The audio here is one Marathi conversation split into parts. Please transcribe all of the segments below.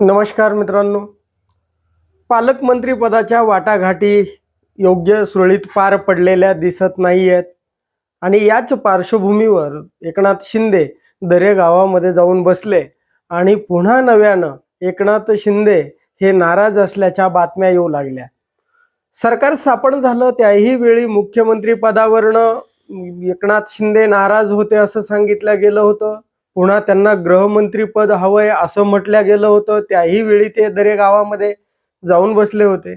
नमस्कार मित्रांनो. पालकमंत्रीपदाच्या वाटाघाटी योग्य सुरळीत पार पडलेल्या दिसत नाही आहेत आणि याच पार्श्वभूमीवर एकनाथ शिंदे दरे गावामध्ये जाऊन बसले आणि पुन्हा नव्यानं एकनाथ शिंदे हे नाराज असल्याच्या बातम्या येऊ लागल्या. सरकार स्थापन झालं त्याही वेळी मुख्यमंत्री पदावरनं एकनाथ शिंदे नाराज होते असं सांगितलं गेलं होतं. पुन्हा त्यांना गृहमंत्री पद हवंय असं म्हटलं गेलं होतं. त्याही वेळी ते दरे गावामध्ये जाऊन बसले होते.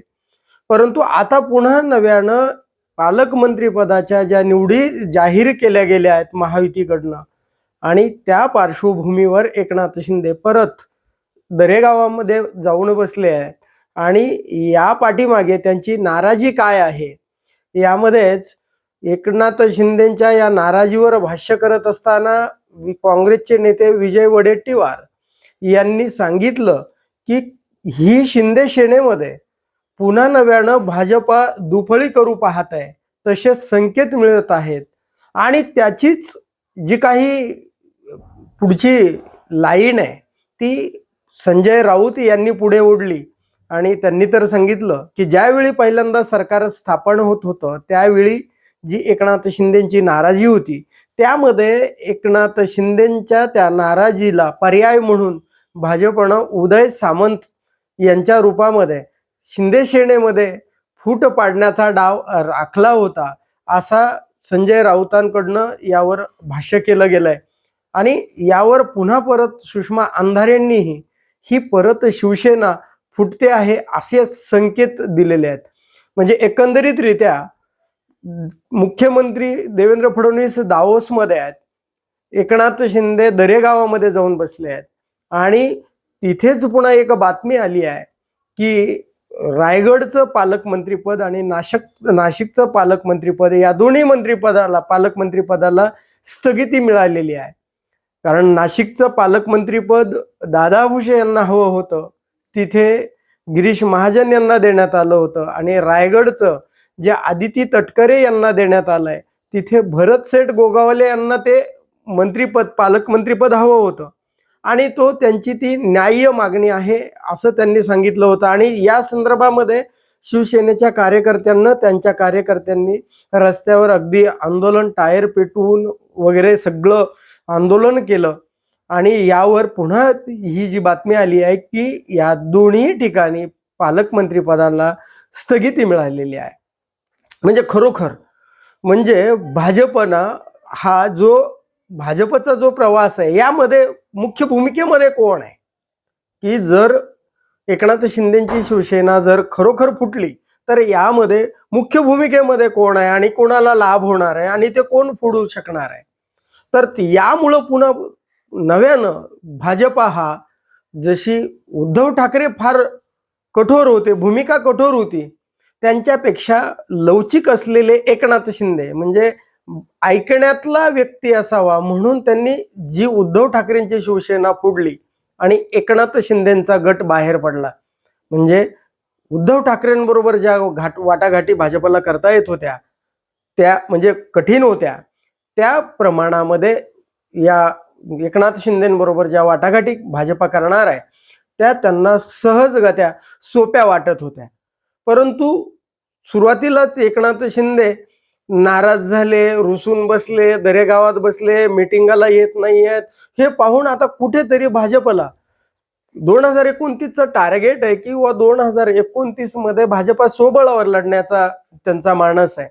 परंतु आता पुन्हा नव्यानं पालकमंत्री पदाच्या ज्या निवडी जाहीर केल्या गेल्या आहेत महायुतीकडनं आणि त्या पार्श्वभूमीवर एकनाथ शिंदे परत दरेगावामध्ये जाऊन बसले आहेत. आणि या पाठीमागे त्यांची नाराजी काय आहे? यामध्येच एकनाथ शिंदेच्या या नाराजीवर भाष्य करत असताना काँग्रेसचे नेते विजय वडेट्टीवार यांनी सांगितलं की ही शिंदे सेनेमध्ये पुन्हा नव्यानं भाजपा दुफळी करू पाहत आहे तसेच संकेत मिळत आहेत. आणि त्याचीच जी काही पुढची लाईन आहे ती संजय राऊत यांनी पुढे ओढली. आणि त्यांनी तर सांगितलं की ज्यावेळी पहिल्यांदा सरकार स्थापन होत होतं त्यावेळी जी एकनाथ शिंदेची नाराजी होती त्यामध्ये एकनाथ शिंदेच्या त्या नाराजीला पर्याय म्हणून भाजपनं उदय सामंत यांच्या रूपामध्ये शिंदे सेनेमध्ये फूट पाडण्याचा डाव राखला होता असा संजय राऊतांकडनं यावर भाष्य केलं गेलंय. आणि यावर पुन्हा परत सुषमा अंधारेंनीही ही परत शिवसेना फुटते आहे असे संकेत दिलेले आहेत. म्हणजे एकंदरीतरित्या मुख्यमंत्री देवेंद्र फडणवीस दावोसमध्ये आहेत. एकनाथ शिंदे दरेगावामध्ये जाऊन बसले आहेत. आणि तिथेच पुन्हा एक बातमी आली आहे की रायगडचं पालकमंत्रीपद आणि नाशिक नाशिकचं पालकमंत्रीपद या दोन्ही मंत्रिपदाला पालकमंत्रीपदाला स्थगिती मिळालेली आहे. कारण नाशिकचं पालकमंत्रीपद दादा भुसे यांना हवं होतं. तिथे गिरीश महाजन यांना देण्यात आलं होतं. आणि रायगडचं जे आदिती तटकरे यांना देण्यात आलंय तिथे भरत सेठ गोगावले यांना ते मंत्रीपद पालकमंत्रीपद हवं होतं. आणि तो त्यांची ती न्याय्य मागणी आहे असं त्यांनी सांगितलं होतं. आणि या संदर्भामध्ये शिवसेनेच्या कार्यकर्त्यांना त्यांच्या कार्यकर्त्यांनी रस्त्यावर अगदी आंदोलन टायर पेटवून वगैरे सगळं आंदोलन केलं. आणि यावर पुन्हा ही जी बातमी आली आहे की या दोन्ही ठिकाणी पालकमंत्री पदाला स्थगिती मिळालेली आहे. म्हणजे खरोखर. म्हणजे भाजपनं हा जो भाजपचा जो प्रवास आहे यामध्ये मुख्य भूमिकेमध्ये कोण आहे? की जर एकनाथ शिंदेची शिवसेना जर खरोखर फुटली तर यामध्ये मुख्य भूमिकेमध्ये कोण आहे आणि कोणाला लाभ होणार आहे आणि ते कोण फोडू शकणार आहे? तर यामुळं पुन्हा नव्यानं भाजपा हा जशी उद्धव ठाकरे फार कठोर होते भूमिका कठोर होती त्यांच्यापेक्षा लवचिक असलेले एकनाथ शिंदे म्हणजे ऐकण्यातला व्यक्ती असावा म्हणून त्यांनी जी उद्धव ठाकरेंची शिवसेना फोडली आणि एकनाथ शिंदेचा गट बाहेर पडला. म्हणजे उद्धव ठाकरेंबरोबर ज्या घाट वाटाघाटी भाजपला करता येत होत्या त्या म्हणजे कठीण होत्या त्या प्रमाणामध्ये या एकनाथ शिंदेबरोबर ज्या वाटाघाटी भाजपा करणार आहे त्या त्यांना सहजगत्या सोप्या वाटत होत्या. परंतु सुरुवातीलाच एकनाथ शिंदे नाराज झाले रुसून बसले दरेगावात बसले मिटिंगाला येत नाही आहेत हे पाहून आता कुठेतरी भाजपला दोन हजार एकोणतीसचं टार्गेट आहे किंवा दोन हजार एकोणतीसमध्ये भाजपा सोबळावर लढण्याचा त्यांचा मानस आहे.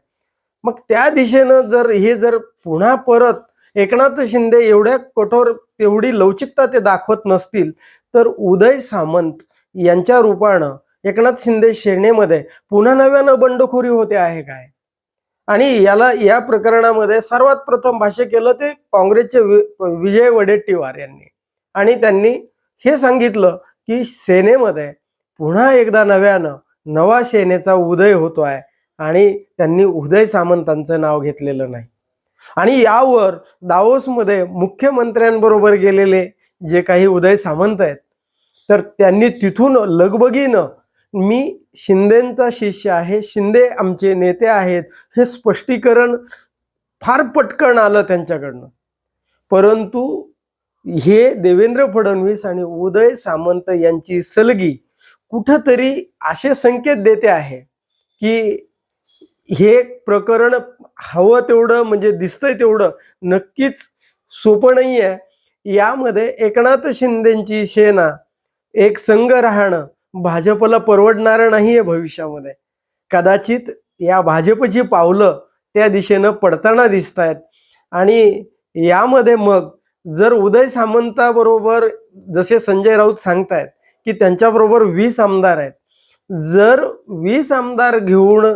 मग त्या दिशेनं जर हे जर पुन्हा परत एकनाथ शिंदे एवढ्या कठोर तेवढी लवचिकता ते दाखवत नसतील तर उदय सामंत यांच्या रूपानं एकनाथ शिंदे सेनेमध्ये पुन्हा नव्यानं बंडखोरी होते आहे काय? आणि याला या प्रकरणामध्ये सर्वात प्रथम भाष्य केलं ते काँग्रेसचे विजय वडेट्टीवार यांनी. आणि त्यांनी हे सांगितलं की सेनेमध्ये पुन्हा एकदा नव्यानं नवा सेनेचा उदय होतो आहे आणि त्यांनी उदय सामंतांचं नाव घेतलेलं नाही. आणि यावर दावोसमध्ये मुख्यमंत्र्यांबरोबर गेलेले जे काही उदय सामंत आहेत तर त्यांनी तिथून लगबगीनं मी शिंदेचा शिष्य आहे शिंदे आमचे नेते आहेत हे स्पष्टीकरण फार पटकन आलं त्यांच्याकडनं. परंतु हे देवेंद्र फडणवीस आणि उदय सामंत यांची सलगी कुठंतरी असे संकेत देते आहे की हे प्रकरण हवं तेवढं म्हणजे दिसतंय तेवढं नक्कीच सोपं नाही आहे यामध्ये एकनाथ शिंदेची सेना एक संघ राहणं भाजपला परवडणारं नाही आहे भविष्यामध्ये. कदाचित या भाजपची पावलं त्या दिशेनं पडताना दिसत आहेत आणि यामध्ये मग जर उदय सामंताबरोबर जसे संजय राऊत सांगतायत की त्यांच्याबरोबर वीस आमदार आहेत. जर वीस आमदार घेऊन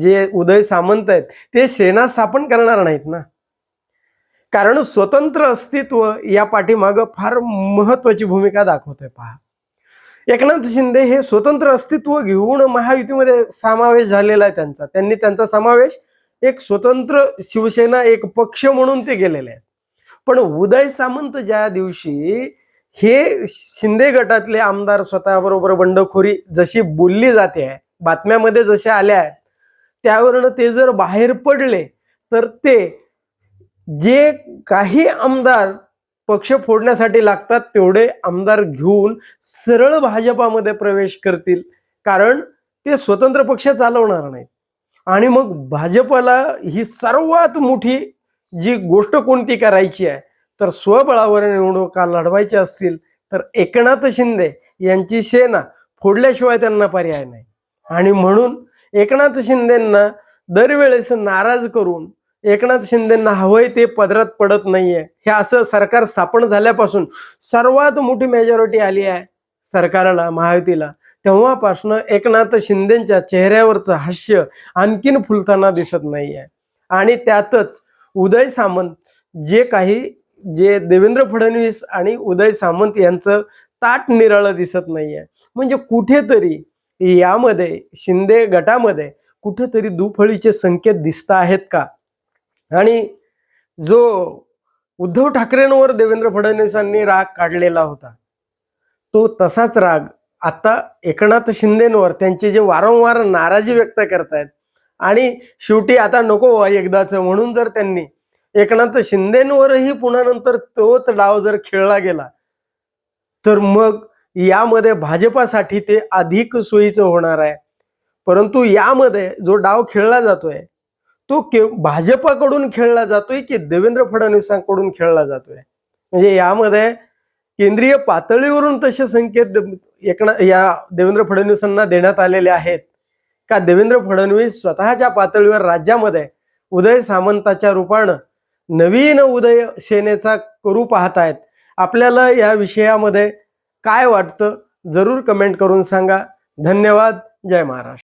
जे उदय सामंत आहेत ते सेना स्थापन करणार नाहीत ना? कारण स्वतंत्र अस्तित्व या पाठीमागं फार महत्वाची भूमिका दाखवतोय पहा. एकनाथ शिंदे हे स्वतंत्र अस्तित्व घेऊन महायुतीमध्ये समावेश झालेला आहे त्यांचा. त्यांनी त्यांचा समावेश एक स्वतंत्र शिवसेना एक पक्ष म्हणून ते गेलेले आहेत. पण उदय सामंत ज्या दिवशी हे शिंदे गटातले आमदार स्वतःबरोबर बंडखोरी जशी बोलली जाते आहे बातम्यामध्ये जशा आल्या आहेत त्यावरनं ते जर बाहेर पडले तर ते जे काही आमदार पक्ष फोडण्यासाठी लागतात तेवढे आमदार घेऊन सरळ भाजपामध्ये प्रवेश करतील. कारण ते स्वतंत्र पक्ष चालवणार नाहीत. आणि मग भाजपला ही सर्वात मोठी जी गोष्ट कोणती करायची आहे? तर स्वबळावर निवडणुका लढवायच्या असतील तर एकनाथ शिंदे यांची सेना फोडल्याशिवाय त्यांना पर्याय नाही. आणि म्हणून एकनाथ शिंदेंना दरवेळेस नाराज करून एकनाथ शिंदेंना हवंय ते पदरात पडत नाहीये. हे असं सरकार स्थापन झाल्यापासून सर्वात मोठी मेजॉरिटी आली आहे सरकारला महायुतीला. तेव्हापासून एकनाथ शिंदेच्या चेहऱ्यावरचं हास्य आणखीन फुलताना दिसत नाहीये. आणि त्यातच उदय सामंत जे काही जे देवेंद्र फडणवीस आणि उदय सामंत यांचं ताट निराळं दिसत नाहीये. म्हणजे कुठेतरी यामध्ये शिंदे गटामध्ये कुठेतरी दुफळीचे संकेत दिसत आहेत का? आणि जो उद्धव ठाकरेंवर देवेंद्र फडणवीसांनी राग काढलेला होता तो तसाच राग आता एकनाथ शिंदेंवर त्यांचे जे वारंवार नाराजी व्यक्त करतायत आणि शेवटी आता नको व्हा एकदाच म्हणून जर त्यांनी एकनाथ शिंदेंवरही पुन्हा नंतर तोच डाव जर खेळला गेला तर मग यामध्ये भाजपासाठी ते अधिक सोयीचं होणार आहे. परंतु यामध्ये जो डाव खेळला जातोय तो के भाजपाकडून खेळला जातोय की देवेंद्र फडणवीसांकडून खेळला जातोय? म्हणजे यामध्ये केंद्रीय पातळीवरून तसे संकेत द- एकना या देवेंद्र फडणवीसांना देण्यात आलेले आहेत. का देवेंद्र फडणवीस स्वतःच्या पातळीवर राज्यामध्ये उदय सामंताच्या रूपानं नवीन उदय सेनेचा करू पाहत आहेत? आपल्याला या विषयामध्ये काय वाटतं? जरूर कमेंट करून सांगा. धन्यवाद. जय महाराष्ट्र.